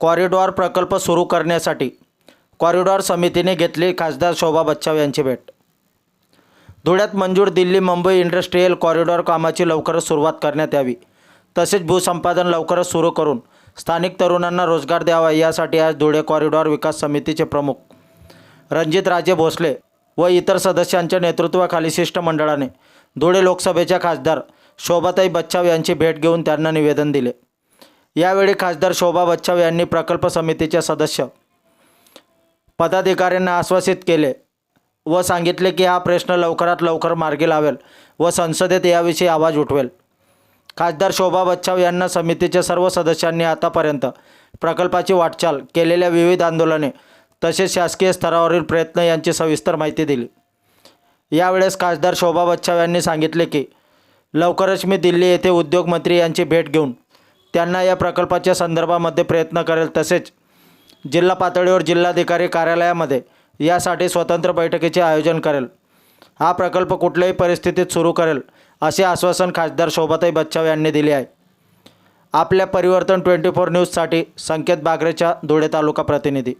Corridor प्रकल्प सुरू करण्यासाठी कॉरिडॉर समितीने घेतली खासदार शोभा बच्चाव यांची भेट. धुळ्यात मंजूर दिल्ली मुंबई इंडस्ट्रीयल कॉरिडॉर कामाची लवकरच सुरुवात करण्यात यावी. तसेच भूसंपादन लवकरच सुरू करून स्थानिक तरुणांना रोजगार द्यावा यासाठी आज धुळे कॉरिडॉर विकास समितीचे प्रमुख रणजित राजे भोसले व इतर सदस्यांच्या नेतृत्वाखाली शिष्टमंडळाने धुळे लोकसभेच्या खासदार शोभाताई बच्चाव यांची भेट घेऊन त्यांना निवेदन दिले. यावेळी खासदार शोभा बच्छाव यांनी प्रकल्प समितीचे सदस्य पदाधिकाऱ्यांना आश्वासित केले व सांगितले की हा प्रश्न लवकरात लवकर मार्गी लावेल व संसदेत याविषयी आवाज उठवेल. खासदार शोभा बच्छाव यांना समितीच्या सर्व सदस्यांनी आतापर्यंत प्रकल्पाची वाटचाल केलेल्या विविध आंदोलने तसेच शासकीय स्तरावरील प्रयत्न यांची सविस्तर माहिती दिली. यावेळेस खासदार शोभा बच्छाव यांनी सांगितले की लवकरच मी दिल्ली येथे उद्योगमंत्री यांची भेट घेऊन त्यांना या प्रकल्पाच्या संदर्भामध्ये प्रयत्न करेल तसेच जिल्हा पातळीवर जिल्हाधिकारी कार्यालयामध्ये यासाठी स्वतंत्र बैठकीचे आयोजन करेल. हा प्रकल्प कुठल्याही परिस्थितीत सुरू करेल असे आश्वासन खासदार शोभाताई बच्चाव यांनी दिले आहे. आपल्या परिवर्तन ट्वेंटी फोर न्यूजसाठी संकेत बागरेच्या धुळे तालुका प्रतिनिधी.